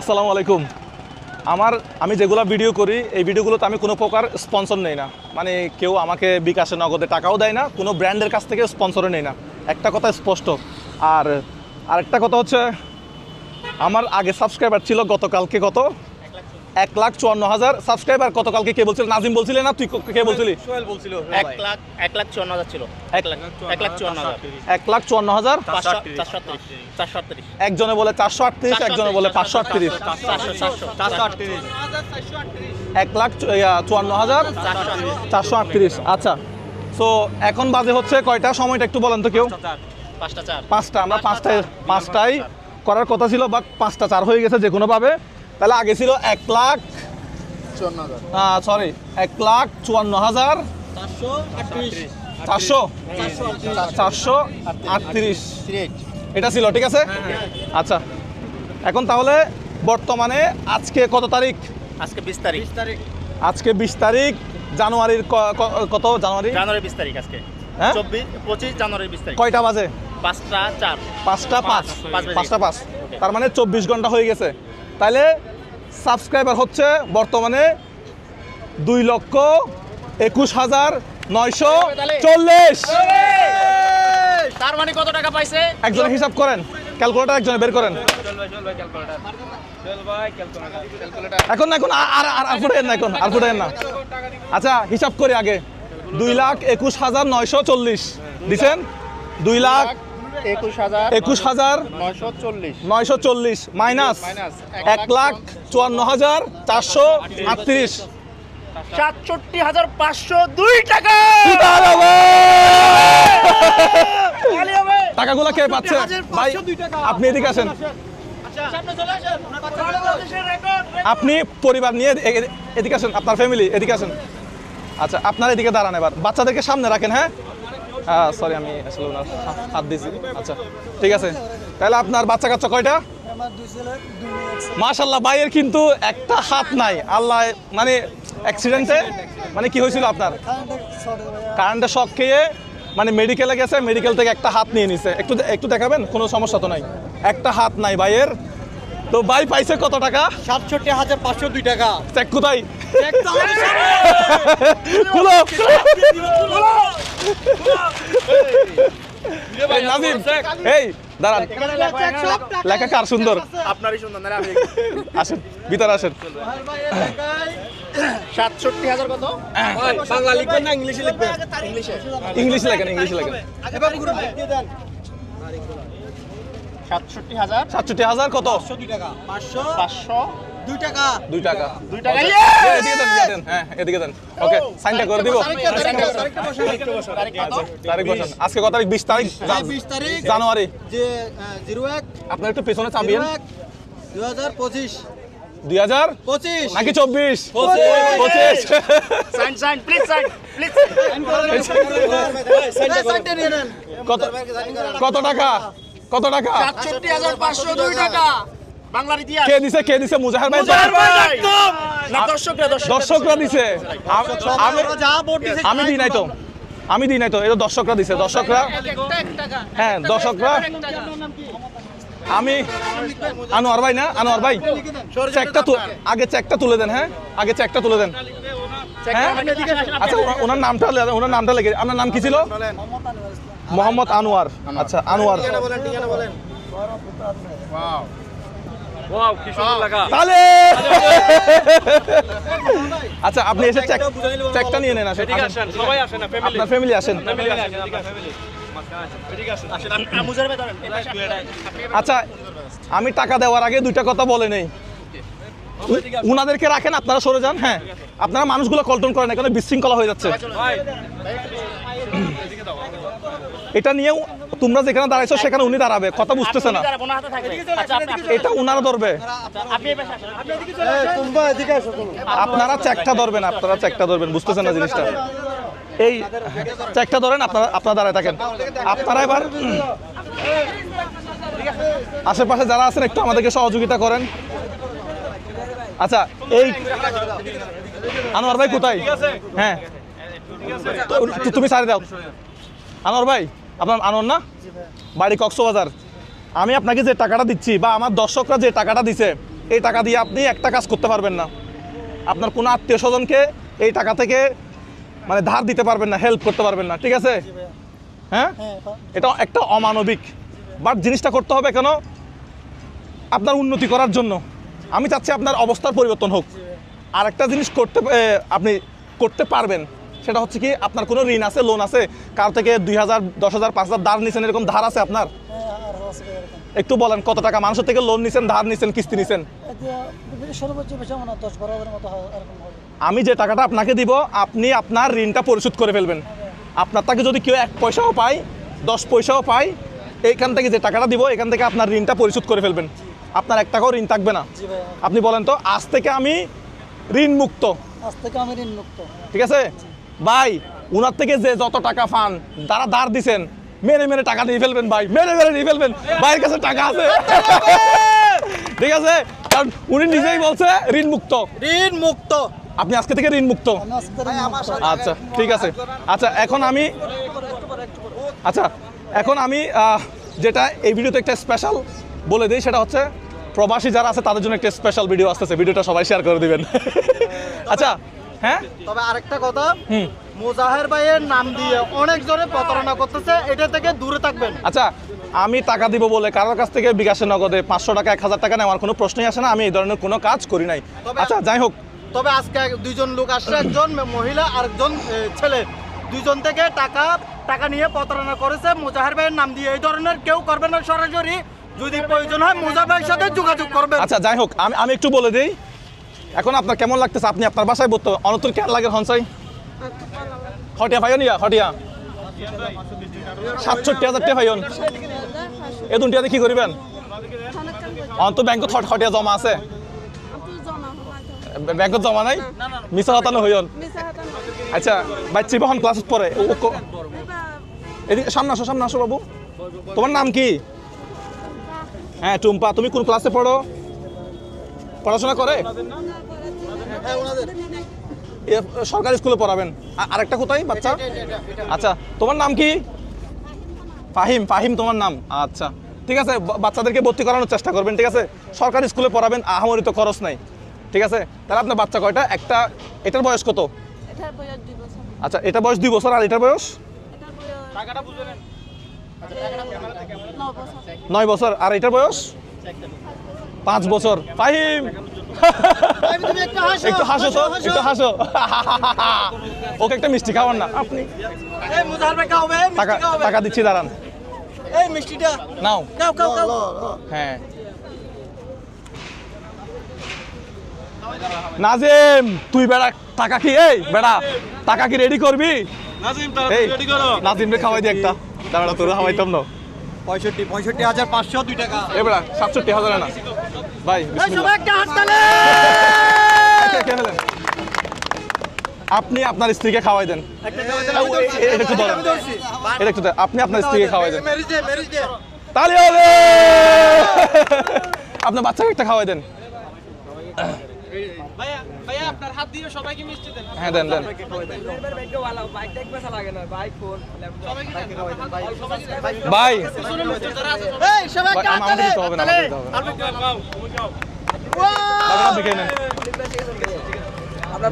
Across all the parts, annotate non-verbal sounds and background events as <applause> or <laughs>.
আসসালামু আলাইকুম। আমার, আমি যেগুলো ভিডিও করি, এই ভিডিওগুলোতে আমি কোনো প্রকার স্পন্সর নেই না। মানে কেউ আমাকে বিকাশে নগদে টাকাও দেয় না, কোনো ব্র্যান্ডের কাছ থেকে স্পন্সরও নেই না। একটা কথা স্পষ্ট। আর আরেকটা কথা হচ্ছে, আমার আগে সাবস্ক্রাইবার ছিল গতকালকে কত? এক লাখ চুয়ান্ন হাজার সাবস্ক্রাইবার গতকালকে কে বলছিল? নাজিম বলছিলে না? তুই কে বলছিলি? বলছিল এক লাখ এক লাখ চুয়ান্ন হাজার ছিল। এক লাখ এক লাখ চুয়ান্ন হাজার। এক লাখ চুয়ান্ন হাজার? চারশো আটত্রিশ। একজনে বলে চারশো আটত্রিশ একজনে বলে পাঁচশো আটত্রিশ। এক লাখ চুয়ান্ন হাজার চারশো আটত্রিশ। আচ্ছা সো এখন বাজে হচ্ছে কয়টা? সময়টা একটু বলেন তো কেউ। পাঁচটা আমরা পাঁচটায় পাঁচটায় করার কথা ছিল বাট পাঁচটা চার হয়ে গেছে যে কোনোভাবে তাহলে আগে ছিল এক লাখ সরি এক লাখ চুয়ান্ন হাজার চারশো চারশো। আটত্রিশ। এটা ছিল ঠিক আছে? আচ্ছা। এখন তাহলে বর্তমানে আজকে কত তারিখ? আজকে বিশ তারিখ। তারিখ। আজকে বিশ তারিখ জানুয়ারির কত জানুয়ারি? জানুয়ারি বিশ তারিখ আজকে। হ্যাঁ? চব্বিশ পঁচিশ জানুয়ারি বিশ তারিখ। কয়টা বাজে? পাঁচটা চার। পাঁচটা পাঁচ। পাঁচ। পাঁচটা পাঁচ। তার মানে চব্বিশ ঘণ্টা হয়ে গেছে। তাহলে সাবস্ক্রাইবার হচ্ছে বর্তমানে দুই লক্ষ একুশ হাজার নয়শো চল্লিশ। তার মানে কত টাকা পাইছে? একজন হিসাব করেন ক্যালকুলেটার একজনে বের করেন। এখন না এখন আর- আর আর আর না এখন আর ফুটাইন না। আচ্ছা হিসাব করি আগে। দুই লাখ একুশ হাজার নয়শো চল্লিশ। দিছেন? দুই লাখ একুশ হাজার নয়শো চল্লিশ। মাইনাস এক লাখ চুয়ান্ন হাজার চারশো আটত্রিশ। সাতষট্টি হাজার পাঁচশো দুই টাকা! টাকাগুলো কে পাচ্ছে? ভাই আপনি এদিকে আসেন। আপনি পরিবার নিয়ে এদিকে আসেন আপনার ফ্যামিলি এদিকে আসেন। আচ্ছা আপনার এদিকে দাঁড়ান এবার। বাচ্চাদেরকে সামনে রাখেন হ্যাঁ? হ্যাঁ সরি আমি আসলে ওনার হাত দিয়েছি। আচ্ছা ঠিক আছে। তাহলে আপনার বাচ্চা কাচ্চা কয়টা? মাশাল্লাহ ভাইয়ের কিন্তু একটা হাত নাই। আল্লাহ মানে অ্যাক্সিডেন্টে মানে কি হয়েছিল আপনার? কারেন্টের শক খেয়ে মানে মেডিকেলে গেছে মেডিকেল থেকে একটা হাত নিয়ে নিছে। একটু একটু দেখাবেন? কোনো সমস্যা তো নাই। একটা হাত নাই ভাইয়ের। তো ভাই পাইছে কত টাকা? সাতষট্টি হাজার পাঁচশো দুই টাকা। চেক কোথায়? খুলো নাজিম এই দাঁড়ান লেখা কার সুন্দর আপনারই সুন্দর আসেন ভিতরে আসেন সাতষট্টি হাজার কত? বাংলা লিখবেন না ইংলিশে লিখবেন ইংলিশে ইংলিশে লেখেন ইংলিশে লেখেন সাতষট্টি হাজার সাতষট্টি হাজার কত পাঁচশো পাঁচশো দুই টাকা। দুই টাকা। দুই টাকা এদিকে দেন এদিকে দেন। হ্যাঁ এদিকে দেন। ওকে সাইনটা করে দিব। তারিখ কত? বসান। আজকে কত তারিখ? বিশ তারিখ? জান- বিশ তারিখ। জানুয়ারি। যে জিরো এক। আপনার একটু পেছনে চাবিয়েন জিরো এক দুই হাজার পঁচিশ। দুই হাজার? পঁচিশ। নাকি চব্বিশ? পঁচিশ। পঁচিশ। সাইন সাইন প্লিজ সাইন কত টাকা? কত টাকা? সাতষট্টি হাজার পাঁচশো দুই টাকা। বাংলার ইতিহাস। কে দিছে কে দিছে? মুজাহার ভাই না দর্শকরা দর্শক দর্শকরা দিছে। আমি আমরা যা ভোট দিয়েছি আমি দিই নাই তো। আমি দিই নাই তো। এটা দর্শকরা দিছে। দর্শকরা হ্যাঁ দর্শকরা আমি আনোয়ার ভাই না? আনোয়ার ভাই। চেকটা আগে চেকটা তুলে দেন হ্যাঁ? আগে চেকটা তুলে দেন। হ্যাঁ? আচ্ছা ওনার- ওনার নামটা ওনার নামটা লেগে আপনার নাম কি ছিল? মোহাম্মদ আনোয়ার। আচ্ছা আনোয়ার। বলেন বলেন। তাহলে <laughs> আচ্ছা আপনি এসে চেক চেকটা নিয়ে নেন আসেন। আসেন। সবাই আসে না ফ্যামিলি আপনার ফ্যামিলি আসেন। মুজার ভাই ধরেন। আচ্ছা আমি টাকা দেওয়ার আগে দুইটা কথা বলে নেই। উনাদেরকে রাখেন আপনারা সরে যান হ্যাঁ। আপনারা মানুষগুলো কল্টন করেন এখানে বিশৃঙ্খলা হয়ে যাচ্ছে। এটা নিয়েও তোমরা যেখানে দাঁড়াইছো সেখানে উনি দাঁড়াবে কথা বুঝতেছে না। আচ্ছা এটা উনারা ধরবে। তুমি আপনারা চেকটা ধরবেন আপনারা চেকটা ধরবেন বুঝতেছেন না জিনিসটা। এই চেকটা ধরেন আপনারা আপনারা দাঁড়ায় থাকেন। আপনারা এবার আশেপাশে যারা আছেন একটু আমাদেরকে সহযোগিতা করেন। আচ্ছা এই আনোয়ার ভাই কোথায়? হ্যাঁ। তুমি সারি দাও। আনোয়ার ভাই। আপনার আনোয়ার না? বাড়ি কক্সবাজার। আমি আপনাকে যে টাকাটা দিচ্ছি বা আমার দর্শকরা যে টাকাটা দিছে এই টাকা দিয়ে আপনি একটা কাজ করতে পারবেন না। আপনার কোনো আত্মীয় স্বজনকে এই টাকা থেকে মানে ধার দিতে পারবেন না হেল্প করতে পারবেন না ঠিক আছে? হ্যাঁ? এটা একটা অমানবিক। বাট জিনিসটা করতে হবে কেন? আপনার উন্নতি করার জন্য। আমি চাচ্ছি আপনার অবস্থার পরিবর্তন হোক। আর একটা জিনিস করতে আপনি করতে পারবেন। সেটা হচ্ছে কি আপনার কোনো ঋণ আছে লোন আছে? কার থেকে দুই হাজার দশ হাজার পাঁচ হাজার ধার নিছেন এরকম ধার আছে আপনার? একটু বলেন কত টাকা মানুষের থেকে লোন নিছেন ধার নিছেন কিস্তি নিছেন? আমি যে টাকাটা আপনাকে দিব আপনি আপনার ঋণটা পরিশোধ করে ফেলবেন। আপনার তাকে যদি কেউ এক পয়সাও পায় দশ পয়সাও পায় এইখান থেকে যে টাকাটা দিব এখান থেকে আপনার ঋণটা পরিশোধ করে ফেলবেন। আপনার এক টাকাও ঋণ থাকবে না। আপনি বলেন তো আজ থেকে আমি ঋণ মুক্ত আজ থেকে আমি ঋণ মুক্ত ঠিক আছে? ভাই উনার থেকে যে যত টাকা পান যারা ধার দিছেন। মেরে মেরে টাকা নিয়ে ফেলবেন ভাই মেরে মেরে নিয়ে ফেলবেন। ভাইয়ের কাছে টাকা আছে। ঠিক আছে? কারণ উনি নিজেই বলছে ঋণ মুক্ত ঋণ মুক্ত আপনি আজকে থেকে ঋণ মুক্ত আচ্ছা ঠিক আছে। আচ্ছা এখন আমি আচ্ছা এখন আমি যেটা এই ভিডিওতে একটা স্পেশাল বলে দিই সেটা হচ্ছে প্রবাসী যারা আছে তাদের জন্য একটা স্পেশাল ভিডিও আসতেছে। ভিডিওটা সবাই শেয়ার করে দিবেন। আচ্ছা হ্যাঁ? তবে আরেকটা কথা হুম। মুজাহের ভাইয়ের নাম দিয়ে অনেক জনে প্রতারণা করতেছে এটা থেকে দূরে থাকবেন। আচ্ছা আমি টাকা দিব বলে কারোর কাছ থেকে বিকাশের নগদে পাঁচশো টাকা এক হাজার টাকা নেওয়ার কোনো প্রশ্নই আসে না আমি এই ধরনের কোনো কাজ করি নাই। আচ্ছা যাই হোক। তবে আজকে দুইজন লোক আসছে একজন মহিলা আর একজন ছেলে। দুইজন থেকে টাকা টাকা নিয়ে প্রতারণা করেছে মুজাহের ভাইয়ের নাম দিয়ে। এই ধরনের কেউ করবে না সরাসরি। যদি প্রয়োজন হয় মুজা ভাইয়ের সাথে যোগাযোগ করবেন। আচ্ছা যাই হোক আমি আমি একটু বলে দিই। এখন আপনার কেমন লাগতেছে? আপনি আপনার বাসায় বলতো অনতুর কেন লাগে হনসাই হটিয়া ভাইও নিয়া হটিয়া। সাতষট্টি হাজার টাকা ভাইন এ দুটিয়াতে কি করিবেন? অন্ত ব্যাংকত হট- হটিয়া জমা আছে। ব্যাংকত জমা নাই? মিছা হতানো হইন আচ্ছা বাচ্চি বহন ক্লাসত পড়ে ও- ও ক- এদিকে সামনে আসো সামনে আসো বাবু। তোমার নাম কি? হ্যাঁ টুম্পা, তুমি কোন ক্লাসে পড়ো? পড়াশোনা করে? সরকারি স্কুলে পড়াবেন। আরেকটা কোথায় বাচ্চা? আচ্ছা তোমার নাম কি? ফাহিম ফাহিম তোমার নাম? আচ্ছা ঠিক আছে বাচ্চাদেরকে ভর্তি করানোর চেষ্টা করবেন ঠিক আছে? সরকারি স্কুলে পড়াবেন আহামরি তো খরচ নাই ঠিক আছে? তাহলে আপনার বাচ্চা কয়টা? একটা এটার বয়স কত? আচ্ছা এটা বয়স দুই বছর আর এটার বয়স? বছর। নয় বছর আর এটার বয়স? পাঁচ বছর। ফাহিম! একটু হাসো, হাসো তো একটু হাসো। ওকে একটা মিষ্টি খাওয়ান না। আপনি। টাকা দিচ্ছি দাঁড়ান। এই মিষ্টিটা। নাও। খাও খাও। খাও হ্যাঁ। নাজিম তুই বেড়া টাকা কি এই বেড়া টাকা কি রেডি করবি? এই নাজিম রে খাওয়াই দি একটা। দাঁড়া তোর খাওয়াইতাম না। পঁয়ষট্টি পঁয়ষট্টি হাজার পাঁচশো দুই টাকা। এ বেড়া সাতষট্টি হাজার না। ভাই? আপনি আপনার স্ত্রীকে খাওয়াই দেন। একটা এটা একটু আপনি আপনার স্ত্রীকে খাওয়াই দেন। হবে! আপনার বাচ্চাকে একটা খাওয়াই দেন। হ্যাঁ দেন দেন। ভাই ভাই, হবে না।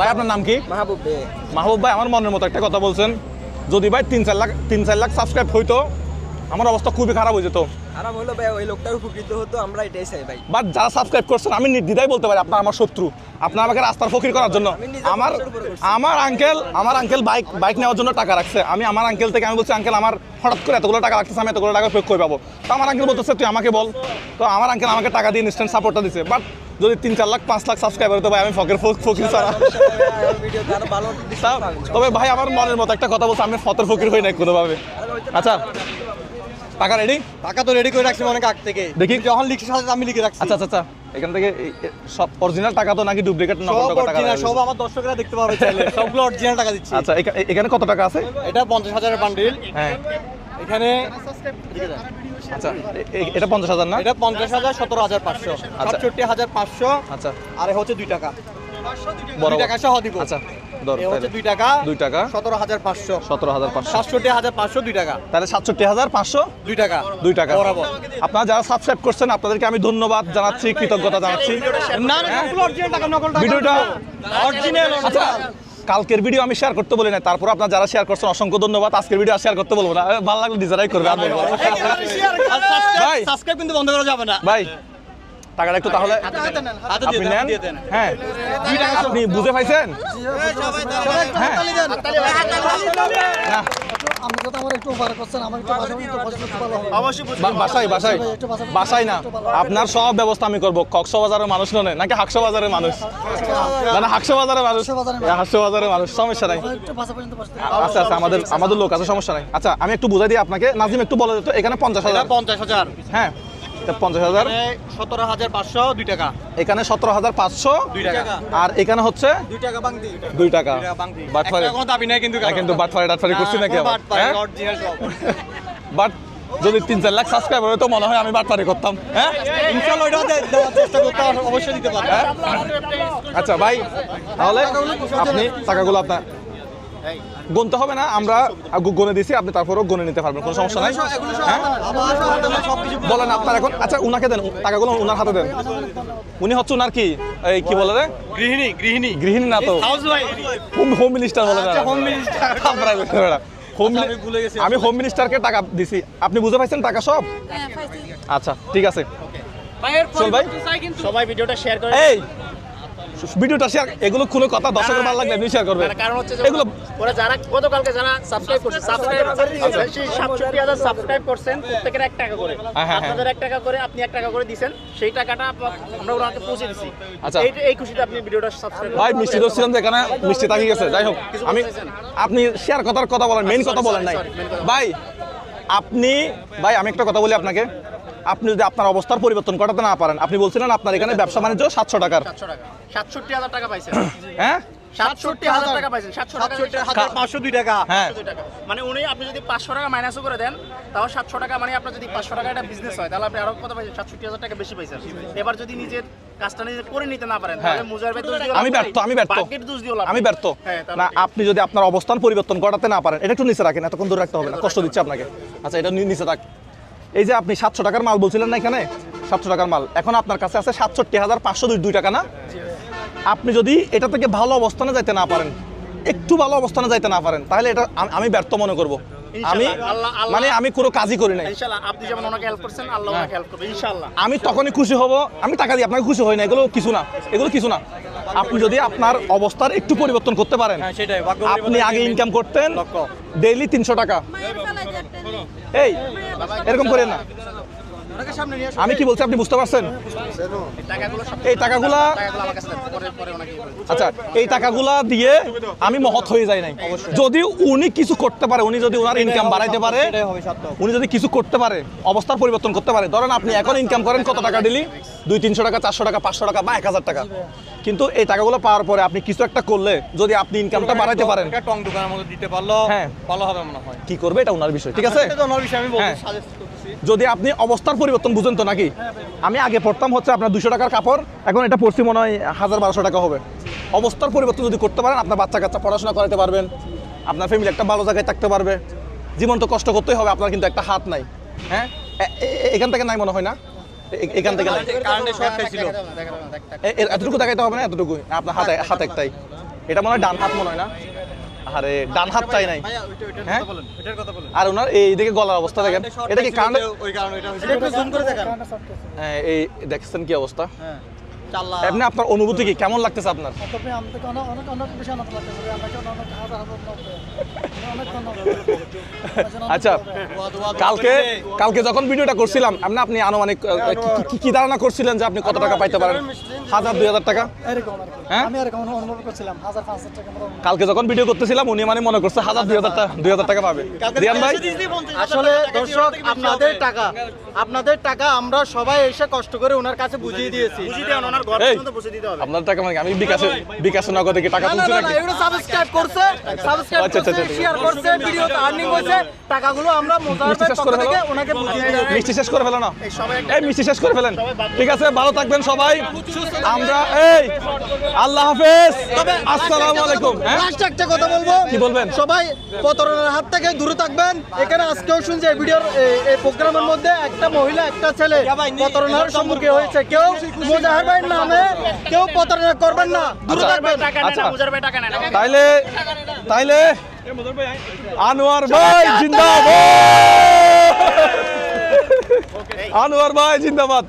ভাই আপনার নাম কি? মাহবুব বে। মাহবুব ভাই আমার মনের মতো একটা কথা বলছেন। যদি ভাই তিন চার লাখ তিন চার লাখ সাবস্ক্রাইব হইতো আমার অবস্থা খুবই খারাপ হয়ে যেত খারাপ হলো ভাই ওই লোকটার উপকৃত হতো আমরা এটাই চাই ভাই। বাট যারা সাবস্ক্রাইব করছেন আমি নির্দ্বিধায় বলতে পারি আপনার আমার শত্রু। আপনার আমাকে রাস্তার ফকির করার জন্য। আমার। আমার আঙ্কেল আমার আঙ্কেল বাইক বাইক নেওয়ার জন্য টাকা রাখছে। আমি আমার আঙ্কেল থেকে আমি বলছি আঙ্কেল আমার হঠাৎ করে এতগুলো টাকা রাখতেছে আমি এতগুলো টাকা প্রয়োগ করে পাবো? তো আমার আঙ্কেল বলতেছে তুই আমাকে বল। তো আমার আঙ্কেল আমাকে টাকা দিয়ে ইনস্ট্যান্ট সাপোর্টটা দিছে। বাট যদি তিন চার লাখ পাঁচ লাখ সাবস্ক্রাইবার হতো ভাই আমি ফকের ফকির ছাড়া। তবে ভাই আমার মনের মতো একটা কথা বলছে আমি ফতের ফকির হই নাই কোনোভাবে। আচ্ছা টাকা রেডি টাকা তো রেডি করে রাখছি অনেক আগ থেকে। দেখি। যখন লিখে সাথে আমি লিখে রাখছি। আচ্ছা আচ্ছা আচ্ছা। এখান থেকে সব অরিজিনাল টাকা তো নাকি ডুপ্লিকেট সব নকল টাকা অরিজিনাল সব আমার দর্শকরা দেখতে পাবে চাইলে। <laughs> সবগুলো অরিজিনাল টাকা দিচ্ছি। আচ্ছা এখানে কত টাকা আছে? এটা পঞ্চাশ হাজারের বান্ডিল হ্যাঁ। এখানে আচ্ছা এটা পঞ্চাশ হাজার না? এটা পঞ্চাশ হাজার সতেরো হাজার পাঁচশো। আচ্ছা। সাতষট্টি হাজার পাঁচশো। আচ্ছা। আর হচ্ছে দুই টাকা। বড় টাকা সহ দিব। আচ্ছা। দুই টাকা দুই টাকা। সতেরো হাজার পাঁচশো। সতেরো হাজার পাঁচশো। সাতষট্টি হাজার পাঁচশো দুই টাকা। তাহলে সাতষট্টি হাজার পাঁচশো? দুই টাকা। দুই টাকা। বরাবর। আপনারা যারা সাবস্ক্রাইব করছেন আপনাদেরকে আমি ধন্যবাদ জানাচ্ছি কৃতজ্ঞতা জানাচ্ছি। না অরিজিনাল ভিডিওটা অরিজিনাল আচ্ছা কালকের ভিডিও আমি শেয়ার করতে বলি না তারপর আপনারা যারা শেয়ার করছেন অসংখ্য ধন্যবাদ। আজকের ভিডিও শেয়ার করতে বলব না। ভালো লাগলে ডিজারাই করবে ভাই। সাবস্ক্রাইব কিন্তু বন্ধ করা যাবে না। ভাই টাকাটা একটু তাহলে আপনি নেন। হাতে দিয়ে দেন। হ্যাঁ। আপনি বুঝে পাইছেন? আপনার সব ব্যবস্থা আমি করব। কক্সবাজারের মানুষ নয় নাকি হাকশো বাজারের মানুষ? না হাকশো বাজারের মানুষ। হাকশো বাজারের মানুষ। সমস্যা নাই। আচ্ছা আচ্ছা আমাদের আমাদের লোক আছে সমস্যা নাই। আচ্ছা আমি একটু বুঝাই দিই আপনাকে। নাজিম একটু বলে দিত এখানে পঞ্চাশ হাজার। পঞ্চাশ হাজার। হ্যাঁ। পঞ্চাশ হাজার। সতেরো হাজার পাঁচশো দুই টাকা। এখানে সতেরো হাজার পাঁচশো। দুই টাকা। আর এখানে হচ্ছে দুই টাকা বাংতি। দুই টাকা। বাংতি। দাবি নাই কিন্তু কিন্তু বাটফারে টাটফারি করছি নাকি আবার? হ্যাঁ? <laughs> বাট যদি তিন চার লাখ সাবস্ক্রাইবার হয় তো মনে হয় আমি করতাম। হ্যাঁ? ইনশাআল্লাহ ওইটাও দেওয়ার চেষ্টা করতে অবশ্যই দিতে পারবে। হ্যাঁ? আচ্ছা ভাই তাহলে আপনি টাকাগুলো আপনার গুনতে হবে না আমরা গুনে দিছি আপনি তারপরেও গুনে নিতে পারবেন কোনো সমস্যা নাই। হ্যাঁ? বলেন আপনার এখন আচ্ছা উনাকে দেন টাকাগুলো উনার হাতে দেন। উনি হচ্ছে উনার কি এই কি বলে রে? গৃহিণী গৃহিণী। গৃহিণী না তো। হোম হোম মিনিস্টার বলে আচ্ছা, হোম আচ্ছা, আমি ভুলে গেছি। আমি হোম মিনিস্টারকে টাকা দিছি। আপনি বুঝে পাইছেন টাকা সব? হ্যাঁ আচ্ছা ঠিক আছে। চল ভাই। সবাই ভিডিওটা শেয়ার করে এই ভিডিওটা শেয়ার এগুলো কোনো কথা দর্শকের ভালো লাগলে শেয়ার করবেন। মানে কারণ হচ্ছে এগুলো ওরা যারা গতকালকে যারা সাবস্ক্রাইব করছে সাবস্ক্রাইব সাবস্ক্রাইব করছেন প্রত্যেকের এক টাকা করে। হ্যাঁ, হ্যাঁ, আপনাদের এক টাকা করে আপনি এক টাকা করে দিছেন সেই টাকাটা আমরা ওনাকে পৌঁছে দিছি। আচ্ছা। এই এই খুশিতে আপনি ভিডিওটা সাবস্ক্রাইব ভাই মিষ্টি যে এখানে মিষ্টি তাকিয়ে গেছে। যাই হোক আমি আপনি শেয়ার কথার কথা বলেন মেইন কথা বলেন নাই। ভাই আপনি ভাই আমি একটা কথা বলি আপনাকে। আপনি যদি আপনার অবস্থার পরিবর্তন ঘটাতে না পারেন আপনি বলছিলেন আপনার এখানে ব্যবসা বাণিজ্য সাতশো টাকার। সাতষট্টি হাজার টাকা পাইছেন। হ্যাঁ? সাতষট্টি হাজার টাকা পাইছেন। সাতষট্টি হাজার পাঁচশো দুই টাকা। হ্যাঁ। টাকা। মানে উনি আপনি যদি পাঁচশো টাকা মাইনাসও করে দেন তাও সাতশো টাকা মানে আপনার যদি পাঁচশো টাকা একটা বিজনেস হয় তাহলে আপনি আরও কত পাইছেন? সাতষট্টি হাজার টাকা বেশি পাইছেন। এবার যদি নিজের কাজটা নিজে করে নিতে না পারেন তাহলে হ্যাঁ। মুজার আমি ব্যর্থ আমি ব্যর্থ। দোষ দিও আমি ব্যর্থ। হ্যাঁ, না আপনি যদি আপনার অবস্থান পরিবর্তন ঘটাতে না পারেন এটা একটু নিচে রাখেন এতক্ষণ ধরে রাখতে হবে না কষ্ট দিচ্ছে আপনাকে। আচ্ছা এটা নিচে থাক। এই যে আপনি সাতশো টাকার মাল বলছিলেন না এখানে? সাতশো টাকার মাল। এখন আপনার কাছে আছে সাতষট্টি হাজার পাঁচশো দুই দুই টাকা না? আপনি যদি এটা থেকে ভালো অবস্থানে যাইতে না পারেন একটু ভালো অবস্থানে যাইতে না পারেন তাহলে এটা আমি ব্যর্থ মনে করব। আমি মানে আমি কোনো কাজই করি নাই। আপনি যেমন ওনাকে হেল্প করছেন আল্লাহ ওনাকে হেল্প করবে ইনশাআল্লাহ আমি তখনই খুশি হব আমি টাকা দিই আপনাকে খুশি হই না এগুলো কিছু না এগুলো কিছু না। আপনি যদি আপনার অবস্থার একটু পরিবর্তন করতে পারেন হ্যাঁ আপনি আগে ইনকাম করতেন ডেইলি তিনশো টাকা। এই এরকম করেন না। আমি কি বলছি আপনি বুঝতে পারছেন এই টাকাগুলো। আচ্ছা এই টাকাগুলা দিয়ে আমি মহৎ হয়ে যাই নাই যদি উনি কিছু করতে পারে উনি যদি ওনার ইনকাম বাড়াইতে পারে উনি যদি কিছু করতে পারে অবস্থার পরিবর্তন করতে পারে ধরেন আপনি এখন ইনকাম করেন কত টাকা দিলি দুই তিনশো টাকা চারশো টাকা পাঁচশো টাকা বা এক হাজার টাকা। কিন্তু এই টাকাগুলো পাওয়ার পরে আপনি কিছু একটা করলে যদি আপনি ইনকামটা বাড়াইতে পারেন। টং দোকানের মধ্যে দিতে পারল হ্যাঁ। ভালো হবে মনে হয়। কি করবে এটা ওনার বিষয় ঠিক আছে? ওনার বিষয়ে আমি হ্যাঁ। যদি আপনি অবস্থার পরিবর্তন বুঝেন তো নাকি? আমি আগে পড়তাম হচ্ছে আপনার দুশো টাকার কাপড় এখন এটা পড়ছি মনে হয় হাজার বারোশো টাকা হবে। অবস্থার পরিবর্তন যদি করতে পারেন আপনার বাচ্চা কাচ্চা পড়াশোনা করাতে পারবেন আপনার ফ্যামিলি একটা ভালো জায়গায় থাকতে পারবে। জীবন তো কষ্ট করতেই হবে আপনার কিন্তু একটা হাত নাই হ্যাঁ? এখান থেকে নাই মনে হয় না? এখান থেকে কারেন্টের শর্ট খাইছিল এ- এতটুকু দেখাইতে হবে না? এতটুকু আপনার হাতে হাত একটাই। এটা মনে হয় ডান হাত মনে হয় না? আরে ডান হাত চাই নাই। হ্যাঁ? কথা বলেন ওইটার কথা বলেন। আর ওনার এই দিকে গলার অবস্থা দেখেন। এটা কি কারণে ওই কারণে এটা হয়েছে একটু জুম করে দেখান। এই দেখছেন কি অবস্থা? হ্যাঁ চাল্লা। এমনি আপনার অনুভূতি কি? কেমন লাগতেছে আপনার? আচ্ছা কালকে কালকে যখন ভিডিওটা করছিলাম আপনি আপনি আনুমানিক কি- কি- ধারণা করছিলেন যে আপনি কত টাকা পাইতে পারেন? হাজার দুই হাজার টাকা? হ্যাঁ? কালকে যখন ভিডিও করতেছিলাম উনি মানে মনে করছে হাজার দুই হাজার দুই হাজার টাকা পাবে। রিয়ান ভাই? আসলে দর্শক আপনাদের টাকা আপনাদের টাকা আমরা সবাই এসে কষ্ট করে ওনার কাছে বুঝিয়ে দিয়েছি। বুঝিয়ে দেন, আপনার টাকা মানে আমি বিকাশে বিকাশে নগদে কি টাকা না না তুলছি নাকি? সাবস্ক্রাইব করছে সাবস্ক্রাইব আচ্ছা, আচ্ছা, করছে আচ্ছা। শেয়ার করছে ভিডিওতে আর্নিং হয়েছে টাকাগুলো আমরা মোজাহার শেষ পক্ষ করে থেকে। ওনাকে বুঝিয়ে মিষ্টি শেষ করে ফেলো না? এই সবাই একটা এই মিষ্টি শেষ করে ফেলেন। ঠিক আছে ভালো থাকবেন সবাই। আমরা এই আল্লাহ হাফেজ। আসসালামু আলাইকুম। হ্যাঁ? লাস্ট একটা কথা বলব। কি বলবেন? সবাই প্রতারণার হাত থেকে দূরে থাকবেন। এখানে আজকেও শুনছি এই ভিডিওর এই- প্রোগ্রামের মধ্যে একটা মহিলা একটা ছেলে প্রতারণার সম্মুখীন হয়েছে। কেউ মোজাহার ভাইয়ের নামে কেউ প্রতারণা করবেন না। দূরে আচ্ছা। থাকবেন। আচ্ছা। না মুজার টাকা নেয় না তাইলে তাইলে আনোয়ার ভাই জিন্দাবাদ আনোয়ার ভাই জিন্দাবাদ